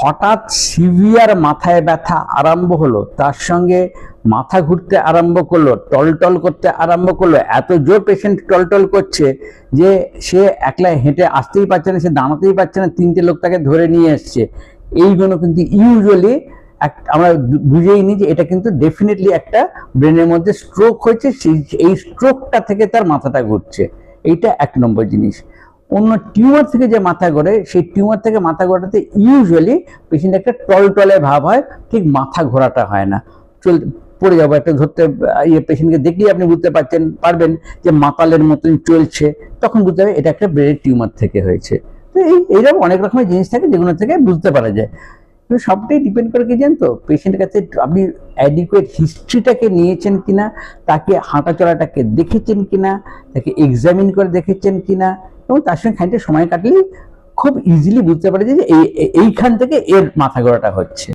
হঠাৎ সিভিয়ার মাথায় ব্যথা আরম্ভ হলো, তার সঙ্গে মাথা ঘুরতে আরম্ভ করল, টলটল করতে আরম্ভ করল, এত জোর পেশেন্ট টলটল করছে যে সে একলা হেঁটে আসতেই পারছে না, সে দাঁড়াতেই পারছে না, তিনটে লোক তাকে ধরে নিয়ে এসছে। এইগুলো কিন্তু ইউজুয়ালি আমরা বুঝেই নিই যে এটা কিন্তু ডেফিনেটলি একটা ব্রেনের মধ্যে স্ট্রোক হয়েছে এই স্ট্রোকটা থেকে তার মাথাটা ঘুরছে। এইটা এক নম্বর জিনিস। অন্য টিউমার থেকে যে মাথা ঘোরে সেই টিউমার থেকে মাথা ঘোরাতে ইউজুয়ালি পেশেন্ট একটা টলটলে ভাব হয়, ঠিক মাথা ঘোরাটা হয় না। চল, পড়ে যাব, একটা ধরতে ইয়ে পেশেন্টকে দেখলেই আপনি বুঝতে পারছেন, পারবেন যে মাতালের মতন চলছে। তখন বুঝতে হবে এটা একটা ব্রেনের টিউমার থেকে হয়েছে। তো এই, এইরকম অনেক রকমের জিনিস থাকে যেগুলো থেকে বুঝতে পারা যায়। কিন্তু সবটাই ডিপেন্ড করে কি জানেন তো? পেশেন্টের কাছে আপনি অ্যাডিকুয়েট হিস্ট্রিটাকে নিয়েছেন কিনা, তাকে হাঁটা চলাটাকে দেখেছেন কিনা, তাকে এক্সামিন করে দেখেছেন কিনা এবং তার সঙ্গে খানিকটা সময় কাটলেই খুব ইজিলি বুঝতে পারে যে এই, এই- এইখান থেকে এর মাথা ঘোরাটা হচ্ছে।